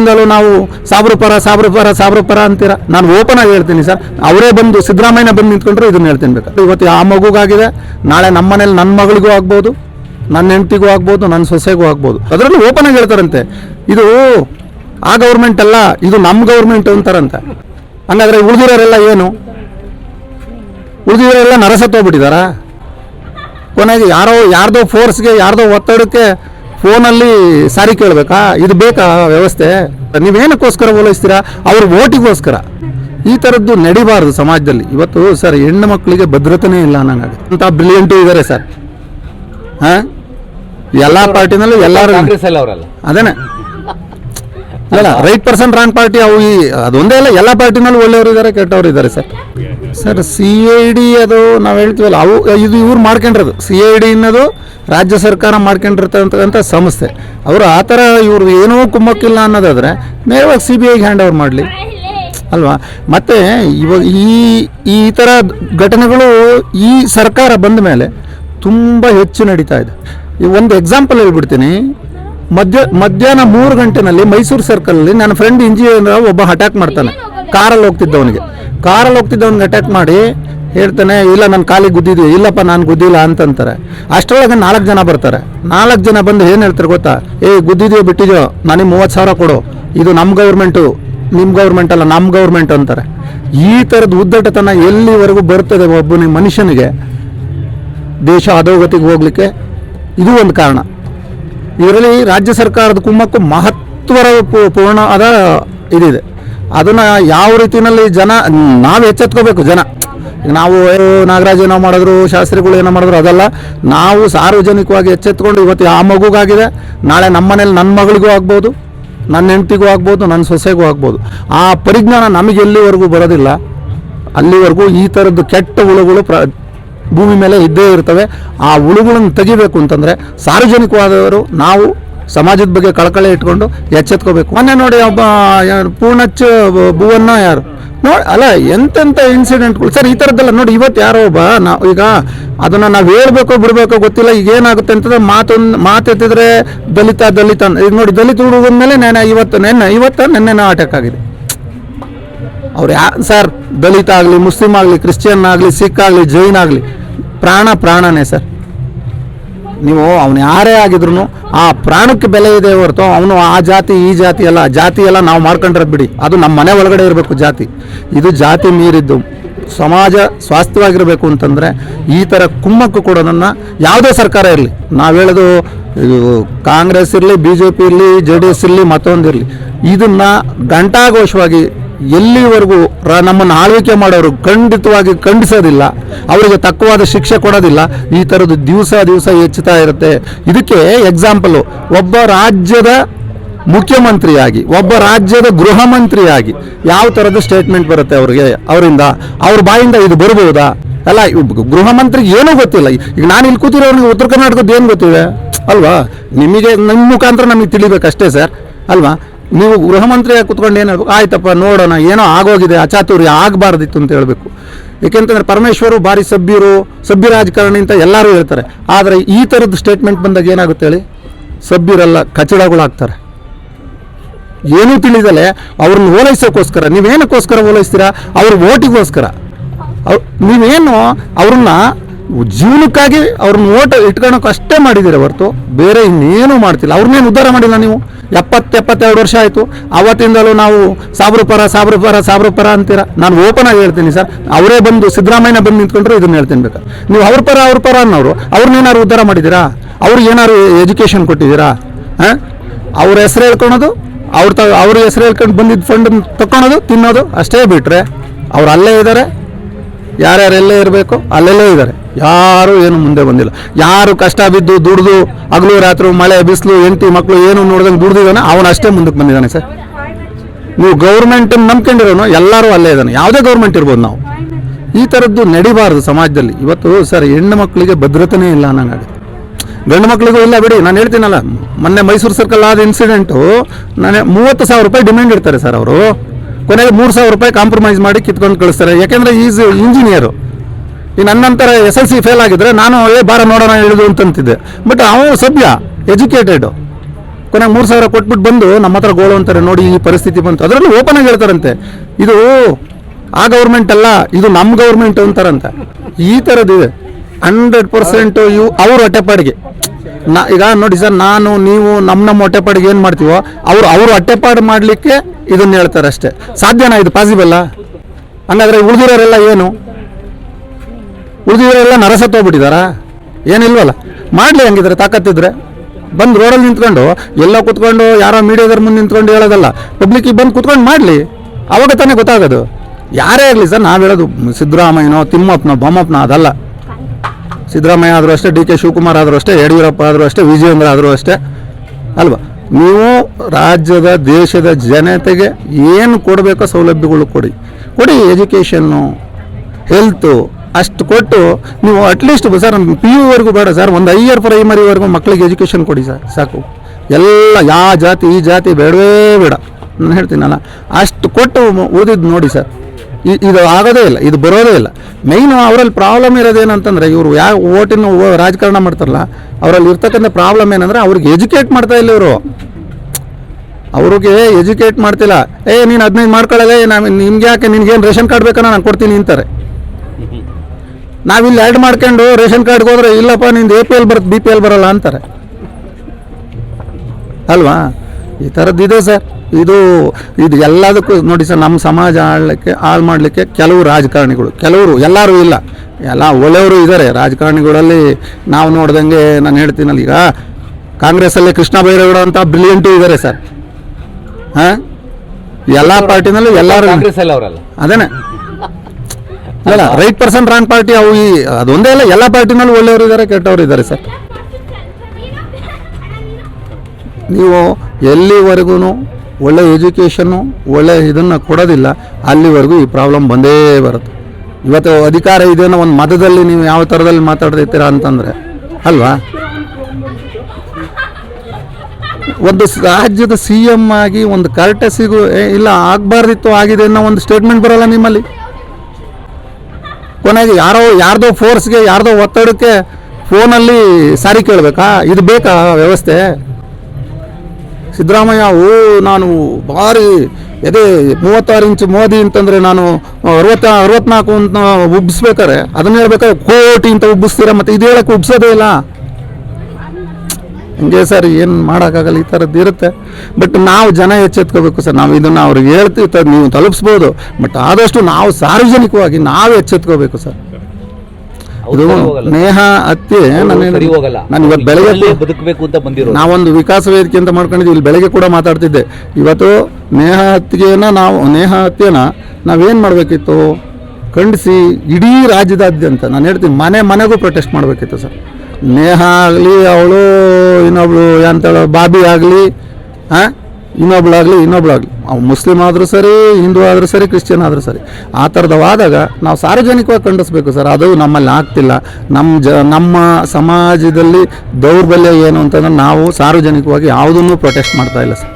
ಇಂದಲೂ ನಾವು ಸಾವಿರ ಪರ ಸಾವಿರ ಪರ ಸಾವಿರ ಪರ ಅಂತೀರ? ನಾನು ಓಪನ್ ಆಗಿ ಹೇಳ್ತೀನಿ ಸರ್. ಅವರೇ ಬಂದು ಸಿದ್ದರಾಮಯ್ಯ ಬಂದು ನಿಂತ್ಕೊಂಡ್ರೆ ಇದನ್ನ ಹೇಳ್ತೀನಿ ಬೇಕು ಇವತ್ತು ಆ ಮಗುಗಾಗಿದೆ. ನಾಳೆ ನಮ್ಮ ಮನೇಲಿ ನನ್ನ ಮಗಳಿಗೂ ಆಗ್ಬೋದು, ನನ್ನ ಹೆಂಡತಿಗೂ ಆಗ್ಬೋದು, ನನ್ನ ಸೊಸೆಗೂ ಆಗ್ಬೋದು. ಅದರಲ್ಲೂ ಓಪನ್ ಆಗಿ ಹೇಳ್ತಾರಂತೆ. ಇದು ಆ ಗೌರ್ಮೆಂಟ್ ಅಲ್ಲ, ಇದು ನಮ್ಮ ಗೌರ್ಮೆಂಟ್ ಅಂತಾರಂತೆ. ಹಂಗಾದ್ರೆ ಉಳಿದಿರೋರೆಲ್ಲ ಏನು? ಉಳಿದಿರೋರೆಲ್ಲ ನರಸತ್ತೋಗ್ಬಿಟ್ಟಿದಾರಾ ಕೊನೆಗೆ ಯಾರೋ, ಯಾರ್ದೋ ಫೋರ್ಸ್ಗೆ ಯಾರ್ದೋ ಒತ್ತಡಕ್ಕೆ ಫೋನಲ್ಲಿ ಸಾರಿ ಕೇಳಬೇಕಾ? ಇದು ಬೇಕಾ ವ್ಯವಸ್ಥೆ? ನೀವೇನಕ್ಕೋಸ್ಕರ ಓಲೈಸ್ತೀರಾ? ಅವ್ರ ಓಟಿಗೋಸ್ಕರ ಈ ಥರದ್ದು ನಡಿಬಾರ್ದು ಸಮಾಜದಲ್ಲಿ. ಇವತ್ತು ಸರ್ ಹೆಣ್ಣು ಮಕ್ಕಳಿಗೆ ಭದ್ರತೆನೇ ಇಲ್ಲ ನನಗೆ. ಅಂತ ಬ್ರಿಲಿಯಂಟು ಇದ್ದಾರೆ ಸರ್. ಹಾಂ? ಎಲ್ಲ ಪಾರ್ಟಿನಲ್ಲೂ ಎಲ್ಲರೂ ಅದೇನೆ. ಅಲ್ಲ ರೈಟ್ ಪರ್ಸನ್ ರಾಂಗ್ ಪಾರ್ಟಿ ಅವು ಈ ಅದೊಂದೇ ಅಲ್ಲ ಎಲ್ಲ ಪಾರ್ಟಿನಲ್ಲೂ ಒಳ್ಳೆಯವರು ಇದ್ದಾರೆ ಕೆಟ್ಟವರು ಇದ್ದಾರೆ sir. Sir C I D ಅದು ನಾವು ಹೇಳ್ತೀವಲ್ಲ ಅವು ಇದು ಇವ್ರು ಮಾಡ್ಕೊಂಡಿರೋದು. ಸಿ ಐ ಡಿ ಅನ್ನೋದು ರಾಜ್ಯ ಸರ್ಕಾರ ಮಾಡ್ಕೊಂಡಿರ್ತಕ್ಕಂಥ ಸಂಸ್ಥೆ. ಅವರು ಆ ಥರ ಇವ್ರು ಏನೂ ಕುಮ್ಮಕ್ಕಿಲ್ಲ ಅನ್ನೋದಾದರೆ ನೇರವಾಗಿ ಸಿ ಬಿ ಐಗೆ ಹ್ಯಾಂಡ್ ಓವರ್ ಮಾಡಲಿ. ಅಲ್ವಾ? ಮತ್ತು ಇವಾಗ ಈ ಈ ಥರ ಘಟನೆಗಳು ಈ ಸರ್ಕಾರ ಬಂದ ಮೇಲೆ ತುಂಬ ಹೆಚ್ಚು ನಡೀತಾ ಇದೆ. ಈ ಒಂದು ಎಕ್ಸಾಂಪಲ್ ಹೇಳ್ಬಿಡ್ತೀನಿ. ಮಧ್ಯ ಮಧ್ಯಾಹ್ನ ಮೂರು ಗಂಟೆನಲ್ಲಿ ಮೈಸೂರು ಸರ್ಕಲಲ್ಲಿ ನನ್ನ ಫ್ರೆಂಡ್ ಇಂಜಿನಿಯರ್ ಒಬ್ಬ ಅಟ್ಯಾಕ್ ಮಾಡ್ತಾನೆ. ಕಾರಲ್ಲಿ ಹೋಗ್ತಿದ್ದವನಿಗೆ. ಕಾರಲ್ಲಿ ಹೋಗ್ತಿದ್ದವನಿಗೆ ಅಟ್ಯಾಕ್ ಮಾಡಿ ಹೇಳ್ತಾನೆ, ಇಲ್ಲ ನನ್ನ ಕಾಲಿಗೆ ಗುದ್ದಿದ್ವಿ ಇಲ್ಲಪ್ಪ, ನಾನು ಗುದ್ದಿಲ್ಲ ಅಂತಂತಾರೆ. ಅಷ್ಟರೊಳಗೆ ನಾಲ್ಕು ಜನ ಬರ್ತಾರೆ. ನಾಲ್ಕು ಜನ ಬಂದು ಏನು ಹೇಳ್ತಾರೆ ಗೊತ್ತಾ? ಏ, ಗುದ್ದಿದ್ಯೋ, ಬಿಟ್ಟಿದ್ಯೋ? ನನಗೆ ಮೂವತ್ತು ಸಾವಿರ ಕೊಡು. ಇದು ನಮ್ಮ ಗೌರ್ಮೆಂಟು ನಿಮ್ಮ ಗೌರ್ಮೆಂಟ್ ಅಲ್ಲ ನಮ್ಮ ಗೌರ್ಮೆಂಟ್ ಅಂತಾರೆ. ಈ ಥರದ ಉದ್ದಟತನ ಎಲ್ಲಿವರೆಗೂ ಬರ್ತದೆ ಒಬ್ಬನಿಗೆ, ಮನುಷ್ಯನಿಗೆ, ದೇಶ ಅಧೋಗತಿಗೆ ಹೋಗ್ಲಿಕ್ಕೆ ಇದು ಒಂದು ಕಾರಣ. ಇದರಲ್ಲಿ ರಾಜ್ಯ ಸರ್ಕಾರದ ಕುಮ್ಮಕ್ಕು ಮಹತ್ವರ ಆದ ಇದಿದೆ. ಅದನ್ನ ಯಾವ ರೀತಿಯಲ್ಲಿ ಜನ, ನಾವು ಎಚ್ಚೆತ್ಕೋಬೇಕು ಜನ. ನಾವು ನಾಗರಾಜ್ ಏನೋ ಮಾಡಿದ್ರು, ಶಾಸ್ತ್ರಿಗಳು ಏನೋ ಮಾಡಿದ್ರು, ಅದೆಲ್ಲ. ನಾವು ಸಾರ್ವಜನಿಕವಾಗಿ ಎಚ್ಚೆತ್ಕೊಂಡು ಇವತ್ತು ಆ ಮಗುಗಾಗಿದೆ. ನಾಳೆ ನಮ್ಮ ಮನೇಲಿ ನನ್ನ ಮಗಳಿಗೂ ಆಗ್ಬೋದು ನನ್ನ ಹೆಂಡತಿಗೂ ಆಗ್ಬೋದು ನನ್ನ ಸೊಸೆಗೂ ಆಗ್ಬೋದು. ಆ ಪರಿಜ್ಞಾನ ನಮಗೆ ಎಲ್ಲಿವರೆಗೂ ಬರೋದಿಲ್ಲ. ಅಲ್ಲಿವರೆಗೂ ಈ ಥರದ್ದು ಕೆಟ್ಟ ಹುಳುಗಳು ಪ್ರ ಭೂಮಿ ಮೇಲೆ ಇದ್ದೇ ಇರ್ತವೆ, ಆ ಹುಳುಗಳನ್ನು ತೆಗಿಬೇಕು ಅಂತಂದರೆ ಸಾರ್ವಜನಿಕವಾದವರು ನಾವು ಸಮಾಜದ ಬಗ್ಗೆ ಕಳಕಳಿ ಇಟ್ಕೊಂಡು ಎಚ್ಚೆತ್ಕೋಬೇಕು. ಮೊನ್ನೆ ನೋಡಿ ಒಬ್ಬ ಪೂರ್ಣಚ್ಚ ಭುವನ್ನ ಯಾರು? ನೋಡಿ, ಅಲ್ಲ, ಎಂತೆಂಥ ಇನ್ಸಿಡೆಂಟ್ಗಳು ಸರ್, ಈ ಥರದ್ದೆಲ್ಲ ನೋಡಿ, ಇವತ್ತು ಯಾರೋ ಒಬ್ಬ, ನಾವು ಈಗ ಅದನ್ನು ನಾವು ಹೇಳ್ಬೇಕೋ ಬಿಡಬೇಕೋ ಗೊತ್ತಿಲ್ಲ, ಈಗ ಏನಾಗುತ್ತೆ ಅಂತಂದ್ರೆ ಮಾತೊಂದು, ಮಾತೆತ್ತಿದ್ರೆ ದಲಿತ ದಲಿತ. ಈಗ ನೋಡಿ, ದಲಿತ ಹುಡುಗನ ಮೇಲೆ ನೆನೆ ಇವತ್ತು, ನೆನ್ನೆ ಇವತ್ತು ನೆನ್ನೆ ಅಟ್ಯಾಕ್ ಆಗಿದೆ. ಅವ್ರು ಯಾ ಸರ್? ದಲಿತ ಆಗಲಿ, ಮುಸ್ಲಿಂ ಆಗಲಿ, ಕ್ರಿಶ್ಚಿಯನ್ ಆಗಲಿ, ಸಿಖ್ ಆಗಲಿ, ಜೈನ್ ಆಗಲಿ, ಪ್ರಾಣ ಪ್ರಾಣನೇ ಸರ್. ನೀವು ಅವನು ಯಾರೇ ಆಗಿದ್ರು ಆ ಪ್ರಾಣಕ್ಕೆ ಬೆಲೆ ಇದೆ ಹೊರತು ಅವನು ಆ ಜಾತಿ, ಈ ಜಾತಿ ಎಲ್ಲ ಜಾತಿ ಎಲ್ಲ ನಾವು ಮಾಡ್ಕೊಂಡ್ರೆ ಬಿಡಿ. ಅದು ನಮ್ಮ ಮನೆ ಒಳಗಡೆ ಇರಬೇಕು ಜಾತಿ. ಇದು ಜಾತಿ ಮೀರಿದ್ದು. ಸಮಾಜ ಸ್ವಾಸ್ಥ್ಯವಾಗಿರಬೇಕು ಅಂತಂದರೆ ಈ ಥರ ಕುಮ್ಮಕ್ಕು ಕೊಡೋದನ್ನು ಯಾವುದೇ ಸರ್ಕಾರ ಇರಲಿ. ನಾವು ಹೇಳೋದು ಕಾಂಗ್ರೆಸ್ ಇರಲಿ ಬಿ ಜೆ ಪಿ ಇರಲಿ, ಜೆ ಡಿ ಎಸ್ ಇರಲಿ ಮತ್ತೊಂದಿರಲಿ ಇದನ್ನು ಗಂಟಾಘೋಷವಾಗಿ ಎಲ್ಲಿವರೆಗೂ ನಮ್ಮನ್ನು ಆಳ್ವಿಕೆ ಮಾಡೋರು ಖಂಡಿತವಾಗಿ ಖಂಡಿಸೋದಿಲ್ಲ. ಅವರಿಗೆ ತಕ್ಕವಾದ ಶಿಕ್ಷೆ ಕೊಡೋದಿಲ್ಲ. ಈ ಥರದ್ದು ದಿವಸ ದಿವಸ ಹೆಚ್ಚುತ್ತಾ ಇರುತ್ತೆ. ಇದಕ್ಕೆ ಎಕ್ಸಾಂಪಲು ಒಬ್ಬ ರಾಜ್ಯದ ಮುಖ್ಯಮಂತ್ರಿಯಾಗಿ, ಒಬ್ಬ ರಾಜ್ಯದ ಗೃಹ ಮಂತ್ರಿಯಾಗಿ ಯಾವ ಥರದ ಸ್ಟೇಟ್ಮೆಂಟ್ ಬರುತ್ತೆ ಅವರಿಗೆ, ಅವರಿಂದ? ಅವ್ರ ಬಾಯಿಂದ ಇದು ಬರ್ಬೋದಾ ಅಲ್ಲ ಗೃಹ ಮಂತ್ರಿಗೆ ಏನೂ ಗೊತ್ತಿಲ್ಲ. ಈಗ ನಾನು ಇಲ್ಲಿ ಕೂತಿರೋರಿಗೆ ಉತ್ತರ ಕರ್ನಾಟಕದ ಏನು ಗೊತ್ತಿದೆ? ಅಲ್ವಾ? ನಿಮಗೆ ನಿಮ್ಮ ಮುಖಾಂತರ ನಮಗೆ ತಿಳಿಬೇಕಷ್ಟೇ ಸರ್ ಅಲ್ವಾ? ನೀವು ಗೃಹ ಮಂತ್ರಿಯಾಗಿ ಕುತ್ಕೊಂಡು ಏನು ಹೇಳ್ಬೇಕು? ಆಯ್ತಪ್ಪ, ನೋಡೋಣ, ಏನೋ ಆಗೋಗಿದೆ, ಅಚಾತುರ್ಯ ಆಗಬಾರ್ದಿತ್ತು ಅಂತ ಹೇಳಬೇಕು. ಏಕೆಂತಂದ್ರೆ ಪರಮೇಶ್ವರು ಭಾರಿ ಸಭ್ಯರು, ಸಭ್ಯ ರಾಜಕಾರಣಿ ಅಂತ ಎಲ್ಲರೂ ಹೇಳ್ತಾರೆ. ಆದರೆ ಈ ಥರದ್ದು ಸ್ಟೇಟ್ಮೆಂಟ್ ಬಂದಾಗ ಏನಾಗುತ್ತೆ ಹೇಳಿ? ಸಭ್ಯರೆಲ್ಲ ಕಚಡಗಳಾಗ್ತಾರೆ ಏನೂ ತಿಳಿದಲೆ, ಅವ್ರನ್ನ ಓಲೈಸೋಕ್ಕೋಸ್ಕರ. ನೀವೇನಕ್ಕೋಸ್ಕರ ಓಲೈಸ್ತೀರಾ? ಅವ್ರ ಓಟಿಗೋಸ್ಕರ. ಅವ್ ನೀವೇನು ಅವ್ರನ್ನ ಜೀವನಕ್ಕಾಗಿ ಅವ್ರನ್ನ ಓಟ್ ಇಟ್ಕೊಳಕ್ಕೆ ಅಷ್ಟೇ ಮಾಡಿದ್ದೀರ ಹೊರತು ಬೇರೆ ಇನ್ನೇನು ಮಾಡ್ತಿಲ್ಲ. ಅವ್ರನ್ನೇನು ಉದ್ಧಾರ ಮಾಡಿಲ್ಲ ನೀವು. ಎಪ್ಪತ್ತು ಎಪ್ಪತ್ತೆರಡು ವರ್ಷ ಆಯಿತು. ಅವತ್ತಿಂದಲೂ ನಾವು ಸಾವಿರ ಪರ ಸಾವಿರ ಪರ ಸಾವಿರ ಪರ ಅಂತೀರ. ನಾನು ಓಪನ್ ಆಗಿ ಹೇಳ್ತೀನಿ ಸರ್. ಅವರೇ ಬಂದು ಸಿದ್ದರಾಮಯ್ಯ ಬಂದು ನಿಂತ್ಕೊಂಡ್ರೆ ಇದನ್ನ ಹೇಳ್ತೀನಿ ಬೇಕಾ? ನೀವು ಅವ್ರ ಪರ ಅವ್ರ ಪರ ಅನ್ನೋರು. ಅವ್ರನ್ನೇನಾದ್ರು ಉದ್ಧಾರ ಮಾಡಿದ್ದೀರಾ ಅವ್ರಿಗೆ ಏನಾದ್ರು ಎಜುಕೇಷನ್ ಕೊಟ್ಟಿದ್ದೀರಾ ಹಾಂ? ಅವ್ರ ಹೆಸರು ಹೇಳ್ಕೊಳೋದು, ಅವ್ರ ತ, ಅವ್ರ ಹೆಸರು ಹೇಳ್ಕೊಂಡು ಬಂದಿದ್ದ ಫಂಡ್ ತಗೊಳೋದು ತಿನ್ನೋದು ಅಷ್ಟೇ ಬಿಟ್ಟರೆ ಅವ್ರು ಅಲ್ಲೇ ಇದ್ದಾರೆ ಯಾರ್ಯಾರೆಲ್ಲೇ ಇರಬೇಕು ಅಲ್ಲೆಲ್ಲೇ ಇದ್ದಾರೆ. ಯಾರು ಏನು ಮುಂದೆ ಬಂದಿಲ್ಲ. ಯಾರು ಕಷ್ಟ ಬಿದ್ದು ದುಡ್ದು, ಹಗಲು ರಾತ್ರಿ, ಮಳೆ, ಬಿಸಿಲು, ಹೆಂಡತಿ ಮಕ್ಕಳು ಏನು ನೋಡ್ದಂಗೆ ದುಡ್ದಿದ್ದಾನೆ ಅವನು ಅಷ್ಟೇ ಮುಂದಕ್ಕೆ ಬಂದಿದ್ದಾನೆ ಸರ್. ನೀವು ಗೌರ್ಮೆಂಟನ್ನು ನಂಬ್ಕೊಂಡಿರೋನು ಎಲ್ಲರೂ ಅಲ್ಲೇ ಇದ್ದಾನೆ. ಯಾವುದೇ ಗೌರ್ಮೆಂಟ್ ಇರ್ಬೋದು ನಾವು. ಈ ಥರದ್ದು ನಡಿಬಾರ್ದು ಸಮಾಜದಲ್ಲಿ. ಇವತ್ತು ಸರ್, ಹೆಣ್ಣು ಮಕ್ಕಳಿಗೆ ಭದ್ರತೆನೇ ಇಲ್ಲ ಅನ್ನಂಗಾಗುತ್ತೆ ಗಂಡು ಮಕ್ಕಳಿಗೂ ಇಲ್ಲ ಬಿಡಿ, ನಾನು ಹೇಳ್ತೀನಲ್ಲ, ಮೊನ್ನೆ ಮೈಸೂರು ಸರ್ಕಲ್ ಆದ ಇನ್ಸಿಡೆಂಟು ನಾನೇ ಮೂವತ್ತು ಸಾವಿರ ರೂಪಾಯಿ ಡಿಮ್ಯಾಂಡ್ ಇಡ್ತಾರೆ ಸರ್ ಅವರು. ಕೊನೆಗೆ ಮೂರು ಸಾವಿರ ರೂಪಾಯಿ ಕಾಂಪ್ರಮೈಸ್ ಮಾಡಿ ಕಿತ್ಕೊಂಡು ಕಳಿಸ್ತಾರೆ. ಯಾಕೆಂದರೆ ಈಸ್ ಇಂಜಿನಿಯರು ಈ ನನ್ನಂತರ ಎಸ್ ಎಲ್ ಸಿ ಫೇಲ್ ಆಗಿದ್ರೆ ನಾನು, ಏ, ಬಾರ ನೋಡೋಣ ಹೇಳಿದು ಅಂತಂತಿದ್ದೆ. ಬಟ್ ಅವನು ಸಭ್ಯ ಎಜುಕೇಟೆಡ್ ಕೊನೆಗೆ ಮೂರು ಸಾವಿರ ಕೊಟ್ಬಿಟ್ಟು ಬಂದು ನಮ್ಮ ಹತ್ರ ಗೋಳು ಅಂತಾರೆ, ನೋಡಿ, ಈ ಪರಿಸ್ಥಿತಿ ಬಂತು. ಅದರಲ್ಲೂ ಓಪನ್ ಆಗಿ ಹೇಳ್ತಾರಂತೆ. ಇದು ಆ ಗೌರ್ಮೆಂಟ್ ಅಲ್ಲ, ಇದು ನಮ್ಮ ಗೌರ್ಮೆಂಟ್ ಅಂತಾರಂತೆ. ಈ ಥರದ್ದು ಹಂಡ್ರೆಡ್ ಪರ್ಸೆಂಟು ಇವು ಅವ್ರ ಹೊಟ್ಟೆಪಾಡಿಗೆ. ನಾ ಈಗ ನೋಡಿ ಸರ್, ನಾನು, ನೀವು, ನಮ್ಮ ನಮ್ಮ ಹೊಟ್ಟೆಪಾಡಿಗೆ ಏನು ಮಾಡ್ತೀವೋ, ಅವ್ರು ಅವರು ಹೊಟ್ಟೆಪಾಡು ಮಾಡಲಿಕ್ಕೆ ಇದನ್ನ ಹೇಳ್ತಾರೆ ಅಷ್ಟೇ. ಸಾಧ್ಯನಾ ಇದು ಪಾಸಿಬಲ್ಲ ಹಂಗಾದ್ರೆ ಉಳಿದಿರೋರೆಲ್ಲ ಏನು? ಉಳಿದಿರೋರೆಲ್ಲ ನರಸತ್ತು ಹೋಗ್ಬಿಟ್ಟಿದಾರಾ? ಏನಿಲ್ವಲ್ಲ? ಮಾಡಲಿ ಹಂಗಿದ್ರೆ, ತಾಕತ್ತಿದ್ರೆ. ಬಂದು ರೋಡಲ್ಲಿ ನಿಂತ್ಕೊಂಡು, ಎಲ್ಲ ಕುತ್ಕೊಂಡು, ಯಾರೋ ಮೀಡಿಯಾದ್ರ ಮುಂದೆ ನಿಂತ್ಕೊಂಡು ಹೇಳೋದಲ್ಲ ಪಬ್ಲಿಕ್ಕಿಗೆ ಬಂದು ಕುತ್ಕೊಂಡು ಮಾಡಲಿ. ಅವಾಗ ತಾನೇ ಗೊತ್ತಾಗೋದು. ಯಾರೇ ಆಗಲಿ ಸರ್, ನಾವು ಹೇಳೋದು ಸಿದ್ದರಾಮಯ್ಯನೋ, ತಿಮ್ಮಪ್ಪನೋ, ಬೊಮ್ಮಪ್ಪನೋ, ಅದಲ್ಲ. ಸಿದ್ದರಾಮಯ್ಯ ಆದರೂ ಅಷ್ಟೇ, ಡಿ ಕೆ ಶಿವಕುಮಾರ್ ಆದರೂ ಅಷ್ಟೇ, ಯಡಿಯೂರಪ್ಪ ಆದರೂ ಅಷ್ಟೇ, ವಿಜಯೇಂದ್ರ ಆದರೂ ಅಷ್ಟೇ, ಅಲ್ವಾ? ನೀವು ರಾಜ್ಯದ, ದೇಶದ ಜನತೆಗೆ ಏನು ಕೊಡಬೇಕೋ ಸೌಲಭ್ಯಗಳು ಕೊಡಿ. ಕೊಡಿ ಎಜುಕೇಷನ್ನು, ಹೆಲ್ತು, ಅಷ್ಟು ಕೊಟ್ಟು ನೀವು ಅಟ್ಲೀಸ್ಟ್ ಸರ್ ಪಿ ಯುವರೆಗೂ ಬೇಡ ಸರ್, ಒಂದು ಐಯರ್ ಪ್ರೈಮರಿವರೆಗೂ ಮಕ್ಕಳಿಗೆ ಎಜುಕೇಷನ್ ಕೊಡಿ ಸರ್, ಸಾಕು. ಎಲ್ಲ ಯಾವ ಜಾತಿ, ಈ ಜಾತಿ ಬೇಡವೇ ಬೇಡ. ನಾನು ಹೇಳ್ತೀನಲ್ಲ, ಅಷ್ಟು ಕೊಟ್ಟು ಓದಿದ್ದು ನೋಡಿ ಸರ್. ಇದು ಆಗೋದೇ ಇಲ್ಲ, ಇದು ಬರೋದೇ ಇಲ್ಲ. ಮೈನು ಅವರಲ್ಲಿ ಪ್ರಾಬ್ಲಮ್ ಇರೋದೇನಂತಂದ್ರೆ ಇವರು ಯಾವ ಓಟಿನ ರಾಜಕಾರಣ ಮಾಡ್ತಾರಲ್ಲ, ಅವರಲ್ಲಿ ಇರ್ತಕ್ಕಂಥ ಪ್ರಾಬ್ಲಮ್ ಏನಂದ್ರೆ ಅವ್ರಿಗೆ ಎಜುಕೇಟ್ ಮಾಡ್ತಾ ಇಲ್ಲ ಇವರು. ಅವ್ರಿಗೆ ಎಜುಕೇಟ್ ಮಾಡ್ತಿಲ್ಲ. ಏ, ನೀನು ಹದಿನೈದು ಮಾಡ್ಕೊಳ್ಳಲ್ಲ ನಾನು ನಿಮ್ಗೆ ಯಾಕೆ ನಿನ್ಗೇನು ರೇಷನ್ ಕಾರ್ಡ್ ಬೇಕನ್ನ ನಾನು ಕೊಡ್ತೀನಿ ಅಂತಾರೆ. ನಾವಿಲ್ಲಿ ಆ್ಯಡ್ ಮಾಡ್ಕೊಂಡು ರೇಷನ್ ಕಾರ್ಡ್ಗೆ ಹೋದ್ರೆ, ಇಲ್ಲಪ್ಪ, ನಿಂದು ಎ ಪಿ ಎಲ್ ಬರುತ್ತೆ ಬಿ ಪಿ ಎಲ್ ಬರಲ್ಲ ಅಂತಾರೆ. ಅಲ್ವಾ? ಈ ಥರದ್ದು ಇದೆ ಸರ್. ಇದು ಇದು ಎಲ್ಲದಕ್ಕೂ ನೋಡಿ ಸರ್ ನಮ್ಮ ಸಮಾಜ ಆಳಲಿಕ್ಕೆ ಹಾಳು ಮಾಡಲಿಕ್ಕೆ ಕೆಲವು ರಾಜಕಾರಣಿಗಳು ಕೆಲವರು ಎಲ್ಲರೂ ಇಲ್ಲ. ಎಲ್ಲ ಒಳ್ಳೆಯವರು ಇದ್ದಾರೆ ರಾಜಕಾರಣಿಗಳಲ್ಲಿ ನಾವು ನೋಡ್ದಂಗೆ ನಾನು ಹೇಳ್ತೀನಲ್ಲ ಈಗ ಕಾಂಗ್ರೆಸ್ಸಲ್ಲಿ ಕೃಷ್ಣ ಬೈರೇಗೌಡ ಅಂತ ಬ್ರಿಲಿಯಂಟು ಇದ್ದಾರೆ ಸರ್. ಹಾಂ? ಎಲ್ಲ ಪಾರ್ಟಿನಲ್ಲೂ ಎಲ್ಲರೂ ಅದೇನೆ ಅಲ್ಲ ರೈಟ್ ಪರ್ಸನ್ ರಾಂಗ್ ಪಾರ್ಟಿ ಅವು ಈ ಅದೊಂದೇ ಅಲ್ಲ ಎಲ್ಲ ಪಾರ್ಟಿನಲ್ಲೂ ಒಳ್ಳೆಯವರು ಇದ್ದಾರೆ ಕೆಟ್ಟವರು ಇದ್ದಾರೆ ಸರ್. ನೀವು ಎಲ್ಲಿವರೆಗೂ ಒಳ್ಳೆ ಎಜುಕೇಷನ್ನು, ಒಳ್ಳೆ ಇದನ್ನು ಕೊಡೋದಿಲ್ಲ, ಅಲ್ಲಿವರೆಗೂ ಈ ಪ್ರಾಬ್ಲಮ್ ಬಂದೇ ಬರುತ್ತೆ. ಇವತ್ತು ಅಧಿಕಾರ ಇದೆಯೋ ಒಂದು ಮತದಲ್ಲಿ ನೀವು ಯಾವ ಥರದಲ್ಲಿ ಮಾತಾಡ್ತಿರ್ತೀರಾ ಅಂತಂದರೆ, ಅಲ್ವಾ? ಒಂದು ರಾಜ್ಯದ ಸಿ ಎಂ ಆಗಿ ಒಂದು ಕರ್ಟಸಿಗೂ ಇಲ್ಲ ಆಗಬಾರ್ದಿತ್ತು, ಆಗಿದೆ ಅನ್ನೋ ಒಂದು ಸ್ಟೇಟ್ಮೆಂಟ್ ಬರೋಲ್ಲ ನಿಮ್ಮಲ್ಲಿ? ಕೊನೆಗೆ ಯಾರೋ, ಯಾರ್ದೋ ಫೋರ್ಸ್ಗೆ ಯಾರ್ದೋ ಒತ್ತಡಕ್ಕೆ ಫೋನಲ್ಲಿ ಸಾರಿ ಕೇಳಬೇಕಾ? ಇದು ಬೇಕಾ ವ್ಯವಸ್ಥೆ? ಸಿದ್ದರಾಮಯ್ಯ, ಓ, ನಾನು ಭಾರಿ ಅದೇ ಮೂವತ್ತಾರು ಇಂಚು ಮೋದಿ ಅಂತಂದರೆ ನಾನು ಅರವತ್ತ, ಅರವತ್ನಾಲ್ಕು ಅಂತ ಉಬ್ಬಿಸ್ಬೇಕಾರೆ ಅದನ್ನ ಹೇಳ್ಬೇಕಾದ್ರೆ ಕೋಟಿ ಅಂತ ಉಬ್ಬಿಸ್ತೀರ ಮತ್ತು ಇದು ಹೇಳಕ್ಕೆ ಉಬ್ಸೋದೇ ಇಲ್ಲ. ಹಂಗೆ ಸರ್, ಏನು ಮಾಡೋಕ್ಕಾಗಲ್ಲ, ಈ ಥರದ್ದು ಇರುತ್ತೆ. ಬಟ್ ನಾವು ಜನ ಎಚ್ಚೆತ್ಕೋಬೇಕು ಸರ್. ನಾವು ಇದನ್ನು ಅವ್ರಿಗೆ ಹೇಳ್ತೀವಿ ನೀವು ತಲುಪಿಸ್ಬೋದು. ಬಟ್ ಆದಷ್ಟು ನಾವು ಸಾರ್ವಜನಿಕವಾಗಿ ನಾವು ಎಚ್ಚೆತ್ಕೋಬೇಕು ಸರ್. ಇದು. ನೇಹ ಅವ್ರು ನಾನು ಸರಿ ಹೋಗಲ್ಲ. ನಾನು ಇವತ್ತು ಬೆಳಗ್ಗೆ ಬದುಕಬೇಕು ಅಂತ ಬಂದಿರೋ ನಾವೊಂದು ವಿಕಾಸ ವೇದಿಕೆ ಅಂತ ಮಾಡ್ಕೊಂಡಿದ್ವಿ ಇಲ್ಲಿ ಬೆಳಗ್ಗೆ ಕೂಡ ಮಾತಾಡ್ತಿದ್ದೆ. ಇವತ್ತು ನೇಹ ಹತ್ತಿಗೆನ ನಾವು ನೇಹ ಹತ್ಯೆನ ನಾವೇನು ಮಾಡಬೇಕಿತ್ತು? ಖಂಡಿಸಿ ಇಡೀ ರಾಜ್ಯದಾದ್ಯಂತ ನಾನು ಹೇಳ್ತೀನಿ ಮನೆ ಮನೆಗೂ ಪ್ರೊಟೆಸ್ಟ್ ಮಾಡಬೇಕಿತ್ತು ಸರ್. ನೇಹ ಆಗಲಿ ಅವಳು ಇನ್ನೊಬ್ಳು ಎಂತೇಳು ಬಾಬಿ ಆಗಲಿ ಹಾಂ ಇನ್ನೊಬ್ಳಾಗಲಿ ಇನ್ನೊಬ್ಳಾಗಲಿ. ಅವು ಮುಸ್ಲಿಂ ಆದರೂ ಸರಿ, ಹಿಂದೂ ಆದರೂ ಸರಿ, ಕ್ರಿಶ್ಚಿಯನ್ ಆದರೂ ಸರಿ. ಆ ಥರದವಾದಾಗ ನಾವು ಸಾರ್ವಜನಿಕವಾಗಿ ಖಂಡಿಸ್ಬೇಕು ಸರ್. ಅದು ನಮ್ಮಲ್ಲಿ ಆಗ್ತಿಲ್ಲ. ನಮ್ಮ ಜ, ನಮ್ಮ ಸಮಾಜದಲ್ಲಿ ದೌರ್ಬಲ್ಯ ಏನು ಅಂತಂದ್ರೆ ನಾವು ಸಾರ್ವಜನಿಕವಾಗಿ ಯಾವುದನ್ನು ಪ್ರೊಟೆಸ್ಟ್ ಮಾಡ್ತಾ ಇಲ್ಲ ಸರ್.